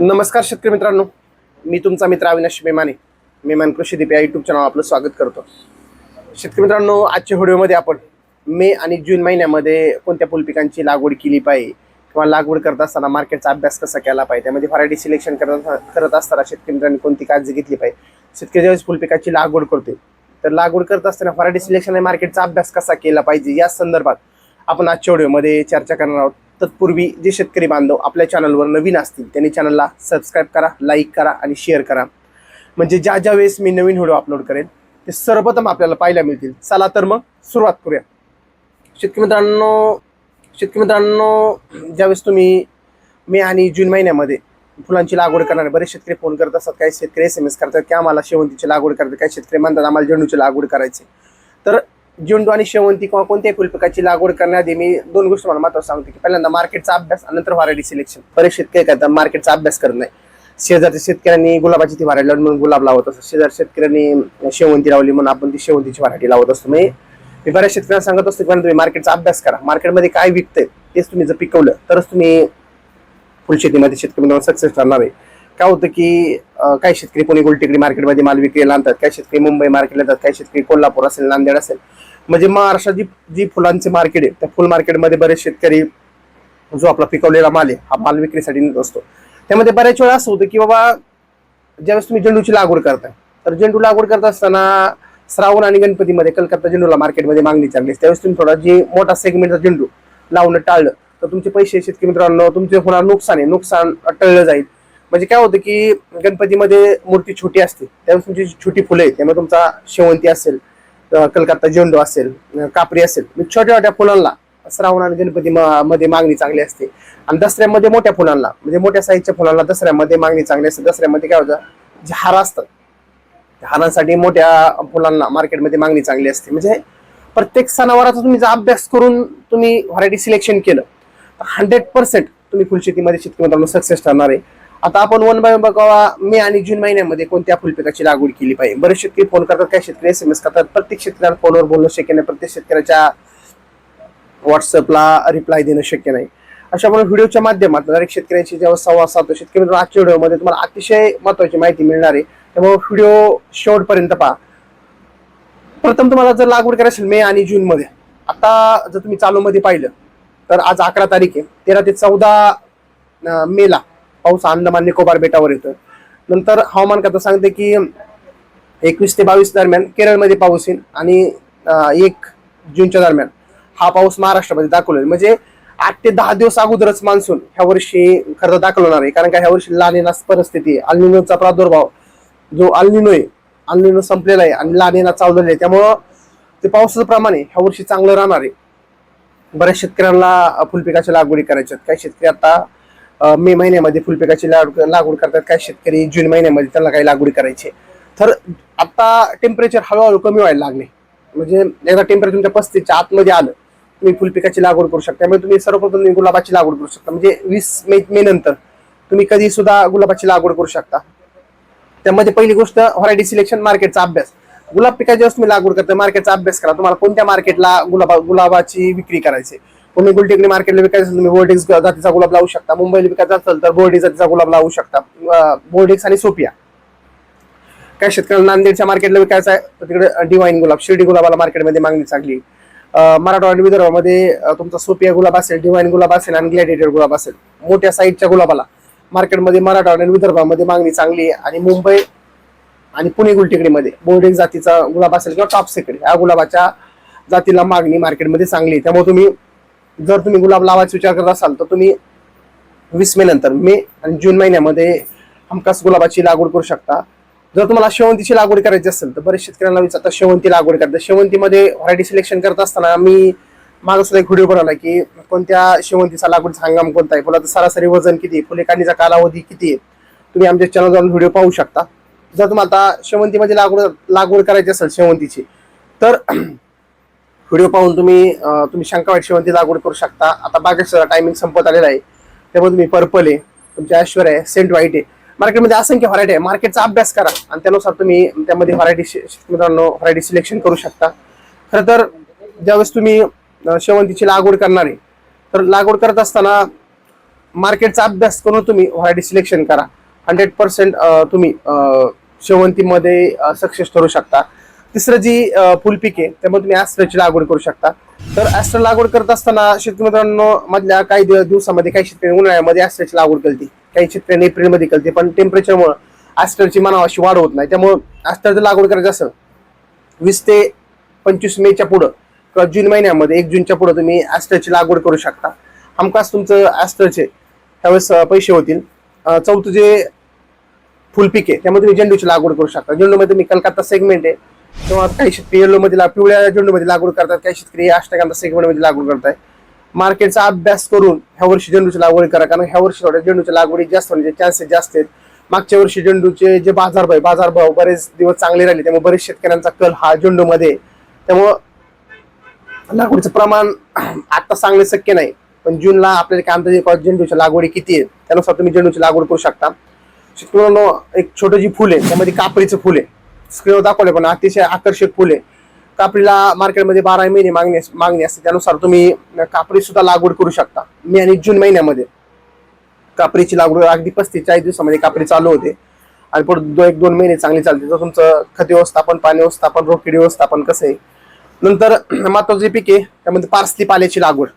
नमस्कार शेतकरी मित्रांनो. मी तुमचा मित्र अविनाश मेमाने. मेमान कृषीदीप या यूट्यूब चॅनल आपलं स्वागत करतो. शेतकरी मित्रांनो आजच्या व्हिडिओमध्ये आपण मे आणि जून महिन्यामध्ये कोणत्या फुल पिकांची लागवड केली पाहिजे किंवा लागवड करत असताना मार्केटचा अभ्यास कसा केला पाहिजे त्यामध्ये व्हरायटी सिलेक्शन करत करत असताना शेतकरी मित्रांनी कोणती काळजी घेतली पाहिजे. शेतकरी ज्यावेळेस फुल पिकाची लागवड करते तर लागवड करत असताना व्हरायटी सिलेक्शन आणि मार्केटचा अभ्यास कसा केला पाहिजे या संदर्भात आपण आजच्या व्हिडिओमध्ये चर्चा करणार आहोत. तत्पूर्वी जे शेतकरी बांधव आपल्या चॅनलवर नवीन असतील त्यांनी चॅनलला सबस्क्राईब करा लाईक करा आणि शेअर करा. म्हणजे ज्या ज्या वेळेस मी नवीन व्हिडिओ अपलोड करेन ते सर्वप्रथम आपल्याला पाहायला मिळतील. चला तर मग सुरुवात करूया. शेतकरी मित्रांनो शेतकरी मित्रांनो ज्यावेळेस तुम्ही मे आणि जून महिन्यामध्ये फुलांची लागवड करणारे बरेच शेतकरी फोन करत असतात काही शेतकरी एस एम एस करतात की आम्हाला शेवंतीची लागवड करतात काही शेतकरी म्हणतात आम्हाला झेंडूची लागवड करायची. तर झेंडू आणि शेवंती किंवा कोणत्याही फुलपिकाची लागवड करण्याआधी मी दोन गोष्टी मला मात्र सांगतो की पहिल्यांदा मार्केटचा अभ्यास आणि नंतर व्हरायटी सिलेक्शन परीक्षेत काय करतात मार्केटचा अभ्यास करत नाही. शेजारच्या शेतकऱ्यांनी गुलाबाची ती व्हरायटी लावली म्हणून गुलाब लावत असतो शेजार शेतकऱ्यांनी शेवंती लावली म्हणून आपण ती शेवंतीची व्हरायटी लावत असतो. म्हणजे मी बऱ्याच शेतकऱ्यांना सांगत असतो की तुम्ही मार्केटचा अभ्यास करा. मार्केटमध्ये काय विकतंय तेच तुम्ही जर पिकवलं तरच तुम्ही फुलशेतीमध्ये शेतकरी सक्सेस ठरणार आहे. काय होतं की काही शेतकरी पुणे गुलटेकडी मार्केटमध्ये माल विक्रीला आणतात काही शेतकरी मुंबई मार्केटला जातात काही शेतकरी कोल्हापूर असेल नांदेड असेल. म्हणजे महाराष्ट्रात जी जी फुलांचे मार्केट आहे त्या फुल मार्केटमध्ये बरेच शेतकरी जो आपला पिकवलेला माल आहे हा माल विक्रीसाठी नेत असतो. त्यामध्ये बऱ्याच वेळा असं होतं की बाबा ज्यावेळेस तुम्ही झेंडूची लागवड करताय तर झेंडू लागवड करत असताना श्रावण आणि गणपतीमध्ये कलकत्ता झेंडूला मार्केटमध्ये मागणी चांगली त्यावेळेस तुम्ही थोडा जी मोठा सेगमेंटचा झेंडू लावणं टाळलं तर तुमचे पैसे शेतकरी मित्रांनो तुमचे होणार नुकसान आहे. नुकसान टळलं जाईल. म्हणजे काय होतं की गणपतीमध्ये मूर्ती छोटी असते त्यावेळेस तुमची छोटी फुलं आहेत त्यामुळे तुमचा शेवंती असेल कलकत्ता झेंडू असेल कापरी असेल म्हणजे छोट्या छोट्या फुलांना श्रावण आणि गणपती म- मध्ये मागणी चांगली असते. आणि दसऱ्यामध्ये मोठ्या फुलांना म्हणजे मोठ्या साईजच्या फुलांना दसऱ्यामध्ये मागणी चांगली असते. दसऱ्यामध्ये काय होतं जे हार असतात त्या हारांसाठी मोठ्या फुलांना मार्केटमध्ये मागणी चांगली असते. म्हणजे प्रत्येक सणावाराचा तुम्ही जर अभ्यास करून तुम्ही व्हरायटी सिलेक्शन केलं तर हंड्रेड पर्सेंट तुम्ही फुलशेतीमध्ये शेतकरी मित्रांनो सक्सेस ठरणार आहे. आता आपण वन बाय बघावा. मे आणि जून महिन्यामध्ये कोणत्या फुलपिकाची लागवड केली पाहिजे? बरेच शेतकरी फोन करतात काय शेतकरी एस एम एस करतात. प्रत्येक शेतकऱ्याला फोनवर बोलणं शक्य नाही. प्रत्येक शेतकऱ्याच्या व्हॉट्सअपला रिप्लाय देणं शक्य नाही. अशा म्हणून व्हिडिओच्या माध्यमातून दरेक शेतकऱ्यांशी जेव्हा संवाद साधतो शेतकरी मित्रांनो आजच्या व्हिडिओमध्ये तुम्हाला अतिशय महत्वाची माहिती मिळणार आहे. त्यामुळे व्हिडिओ शेवटपर्यंत पहा. प्रथम तुम्हाला जर लागवड करायची असेल मे आणि जूनमध्ये आता जर तुम्ही चालूमध्ये पाहिलं तर आज अकरा तारीख आहे. तेरा ते चौदा मेला. पाऊस अंदमान निकोबार बेटावर येतो नंतर हवामान खातं सांगते की एकवीस ते बावीस दरम्यान केरळमध्ये पाऊस येईल आणि एक जूनच्या दरम्यान हा पाऊस महाराष्ट्रामध्ये दाखवलेला म्हणजे आठ ते दहा दिवस अगोदरच मान्सून ह्या वर्षी खरं तर दाखल होणार आहे कारण का ह्या वर्षी लानिना परिस्थिती आहे. अल्निनोचा प्रादुर्भाव जो अल्निनो आहे अल्निनो संपलेला आहे आणि लानेना चावलेला आहे. त्यामुळं ते पावसाचं प्रमाण आहे ह्या वर्षी चांगलं राहणार आहे. बऱ्याच शेतकऱ्यांना फुलपिकाच्या लागवडी करायच्या आहेत. काही शेतकरी आता मे महिन्यामध्ये फुलपिकाची लागवड लागवड करतात काही शेतकरी जून महिन्यामध्ये त्यांना काही लागवड करायची. आहे. तर आता टेम्परेचर हळूहळू कमी व्हायला लागले. म्हणजे एकदा टेम्परेचर तुमच्या पस्तीसच्या आतमध्ये आलं तुम्ही फुलपिकाची लागवड करू शकता. त्यामुळे तुम्ही सर्वप्रथम गुलाबाची लागवड करू शकता. म्हणजे वीस मे मे नंतर तुम्ही कधी सुद्धा गुलाबाची लागवड करू शकता. त्यामध्ये पहिली गोष्ट व्हरायटी सिलेक्शन मार्केटचा अभ्यास. गुलाब पिकाची वेळेस तुम्ही लागवड करता मार्केटचा अभ्यास करा. तुम्हाला कोणत्या मार्केटला गुलाबा गुलाबाची विक्री करायची पुणे गुलटेकडी मार्केटला विकायचं असेल तुम्ही बोर्डिक्स जातीचा गुलाब लावू शकता. मुंबईला विकायचा असेल तर बोर्डिक जातीचा गुलाब लावू शकता. बोर्डिक्स आणि सोपिया काय शेतकऱ्याला नांदेडच्या मार्केटला विकायचा आहे तर तिकडे डिवाईन गुलाब शिर्डी गुलाबाला मार्केटमध्ये मागणी चांगली. मराठवाडा विदर्भामध्ये तुमचा सोपिया गुलाब असेल डिवाईन गुलाब असेल आणि ग्लॅडिएटर गुलाब असेल मोठ्या साईजच्या गुलाबाला मार्केटमध्ये मराठवाडा आणि विदर्भामध्ये मागणी चांगली आहे. आणि मुंबई आणि पुणे गुलटेकडीमध्ये बोर्डिंग जातीचा गुलाब असेल किंवा टॉप सेकडी या गुलाबाच्या जातीला मागणी मार्केटमध्ये चांगली आहे. त्यामुळे तुम्ही जर तुम्ही गुलाब लावायचा विचार करत असाल तर तुम्ही वीस मे नंतर मे आणि जून महिन्यामध्ये हमखास गुलाबाची लागवड करू शकता. जर तुम्हाला शेवंतीची लागवड करायची असेल तर बरेच शेतकऱ्यांना विचारतात शेवंती लागवड करतात. शेवंतीमध्ये व्हरायटी सिलेक्शन करत असताना मी माझा सुद्धा एक व्हिडिओ बनवला की कोणत्या शेवंतीचा लागवडीचा हंगाम कोणता आहे? फुलाचं सरासरी वजन किती आहे? फुले काढणीचा कालावधी किती आहे? तुम्ही आमच्या चॅनल जाऊन व्हिडिओ पाहू शकता. जर तुम्हाला आता शेवंतीमध्ये लागवड लागवड करायची असेल शेवंतीची तर व्हिडिओ पाहून तुम्ही तुम्ही शंकावाईट शेवंती लागवड करू शकता. आता बागेचं टायमिंग संपत आलेला आहे. त्यामुळे तुम्ही पर्पल आहे तुमच्या ऐश्वर आहे सेंट व्हाईट आहे. मार्केटमध्ये असंख्य व्हरायटी आहे. मार्केटचा अभ्यास करा आणि त्यानुसार तुम्ही त्यामध्ये व्हरायटी मित्रांनो व्हरायटी सिलेक्शन करू शकता. खरं तर ज्यावेळेस तुम्ही शेवंतीची लागवड करणार आहे तर लागवड करत असताना मार्केटचा अभ्यास करून तुम्ही व्हरायटी सिलेक्शन करा. हंड्रेड पर्सेंट तुम्ही शेवंतीमध्ये सक्सेस ठरू शकता. तिसरं जी फुल पीक आहे त्यामुळे तुम्ही ॲस्ट्राची लागवड करू शकता. तर ॲस्ट्रा लागवड करत असताना शेतकरी मित्रांनो मधल्या काही दिवसामध्ये काही शेतकरी उन्हाळ्यामध्ये ॲस्ट्राची लागवड कळते काही शेतकऱ्यांनी एप्रिलमध्ये कळते पण टेम्परेचरमुळं ॲस्ट्राची मनावाशी वाढ होत नाही. त्यामुळे ॲस्ट्राची लागवड करायची असेल वीस ते पंचवीस मेच्या पुढं किंवा जून महिन्यामध्ये एक जूनच्या पुढं तुम्ही ॲस्टरची लागवड करू शकता. हमखास तुमचं ॲस्टरचे त्यावेळेस पैसे होतील. चौथं जे फुल पिके त्यामध्ये तुम्ही झेंडूची लागवड करू शकता. झेंडूमध्ये मी कलकत्ता सेगमेंट आहे. किंवा काही शेतकरी येल्लोमध्ये ला- पिवळ्या झेंडूमध्ये लागवड करतात काही शेतकरी अष्टकांता सेगमेंटमध्ये लागवड करताय मार्केटचा अभ्यास करून ह्या वर्षी झेंडूची लागवड करा कारण ह्या वर्षी थोड्या झेंडूच्या लागवडी जास्त म्हणजे होण्याचे चान्सेस जास्त आहेत. मागच्या वर्षी झेंडूचे जे बाजारभाव आहे, बाजारभाव बरेच दिवस चांगले राहिले त्यामुळे बरेच शेतकऱ्यांचा कल हा झेंडूमध्ये त्यामुळं लागवडीचं प्रमाण आता सांगणे शक्य नाही. पण जूनला आपल्याला काय अंदाजे झेंडूच्या लागवडी किती आहे. त्यानुसार तुम्ही झेंडूची लागवड करू शकता. शेतकऱ्यांनो एक छोटं जी फुल आहे त्यामध्ये कापरीचं फुल आहे. स्क्रीनवर दाखवले पण अतिशय आकर्षक फुल आहे. कापडीला मार्केटमध्ये बारा महिने मागणी मागणी असते त्यानुसार तुम्ही कापडी सुद्धा लागवड करू शकता मे आणि जून महिन्यामध्ये. कापरीची लागवड अगदी पस्तीस चाळीस दिवसामध्ये कापरी चालू होते. आणि पुढे दो एक दोन महिने चांगली चालते. तर तुमचं खत व्यवस्थापन पाणी व्यवस्थापन रोखीड व्यवस्थापन कसं आहे. नंतर महत्वाचं पिके त्यामध्ये पार्सली पाल्याची लागवड.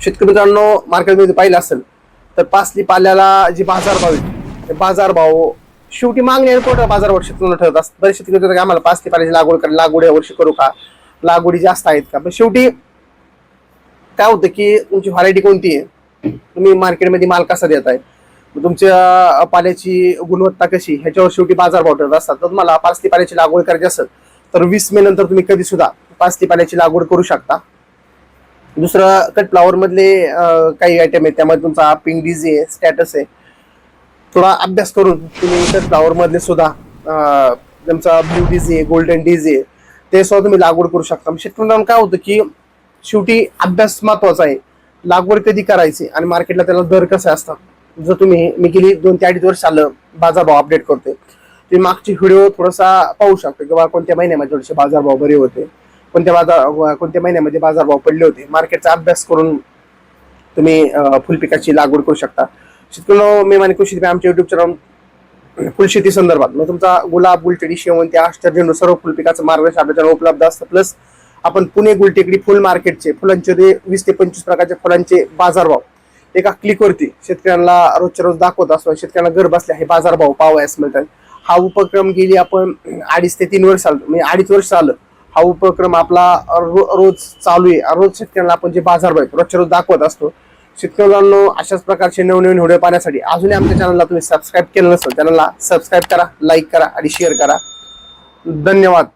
शेतकरी मित्रांनो मार्केटमध्ये पाहिलं असेल तर पार्सली पाल्याला जी बाजारभाव आहे बाजारभाव शेवटी मागणी कोणत्या पुरवठा बाजारभाव शेतकऱ्यांना ठरत असतात. बरेच शेतकरी की आम्हाला पासली पाण्याची लागवड करा लागवड या वर्षी करू का? लागवडी जास्त आहेत का? पण शेवटी काय होतं की तुमची व्हरायटी कोणती आहे? तुम्ही मार्केटमध्ये माल कसा देत आहे तुमच्या पाल्याची गुणवत्ता कशी? ह्याच्यावर शेवटी बाजारभाव ठरत असतात. तर तुम्हाला पासली पाल्याची लागवड करायची असेल तर वीस मे नंतर तुम्ही कधी सुद्धा पासली पाल्याची लागवड करू शकता. दुसरं कट फ्लावर मधले काही आयटम आहेत. त्यामध्ये तुमचा पिंक डीजी आहे स्टॅटस आहे. थोडा अभ्यास करून तुम्ही इतर फ्लावर मधले सुद्धा अं, तुमचा ब्ल्यू डीजी आहे गोल्डन डीज आहे ते सुद्धा तुम्ही लागवड करू शकता. म्हणजे शेतकऱ्यांना काय होतं की शेवटी अभ्यास महत्त्वाचा आहे. लागवड कधी करायची आणि मार्केटला त्याला दर कसे असतात? जर तुम्ही मी गेली दोन ते अडीच वर्ष आलं बाजारभाव अपडेट करते तुम्ही मागची व्हिडिओ थोडासा पाहू शकतो किंवा कोणत्या महिन्यामध्ये थोडेसे बाजारभाव बरे होते कोणत्या बाजार कोणत्या महिन्यामध्ये बाजारभाव पडले होते. मार्केटचा अभ्यास करून तुम्ही फुलपिकाची लागवड करू शकता. शेतकऱ्यांनो मी माने कृषी आमच्या युट्यूब चॅनल फुलशेती संदर्भात. मग तुमचा गुलाब गुलटेडी शेवंती आष्टर झेंडू सर्व फुलपिकाचं मार्गदर्शन आपल्या चॅनल उपलब्ध असतं. प्लस आपण पुणे गुलटेकडी फुल मार्केटचे फुलांचे ते वीस ते पंचवीस प्रकारच्या फुलांचे बाजारभाव एका क्लिकवरती शेतकऱ्यांना रोजच्या रोज दाखवत असतो शेतकऱ्यांना घर बसल्या हे बाजारभाव पाहावयास मिळतात हा उपक्रम गेली आपण अडीच ते तीन वर्ष आलं म्हणजे अडीच वर्ष आलं हा उपक्रम आपला रो- रोज चालू आहे. रोज शेतकऱ्यांना आपण जे बाजारभाव आहेत रोजच्या रोज दाखवत असतो. शेतकऱ्यांना अशाच प्रकारचे नवनवीन व्हिडिओ पाहण्यासाठी अजूनही आमच्या चॅनलला तुम्ही सबस्क्राईब केलं नसेल चॅनलला सबस्क्राईब करा लाईक करा आणि शेअर करा. धन्यवाद.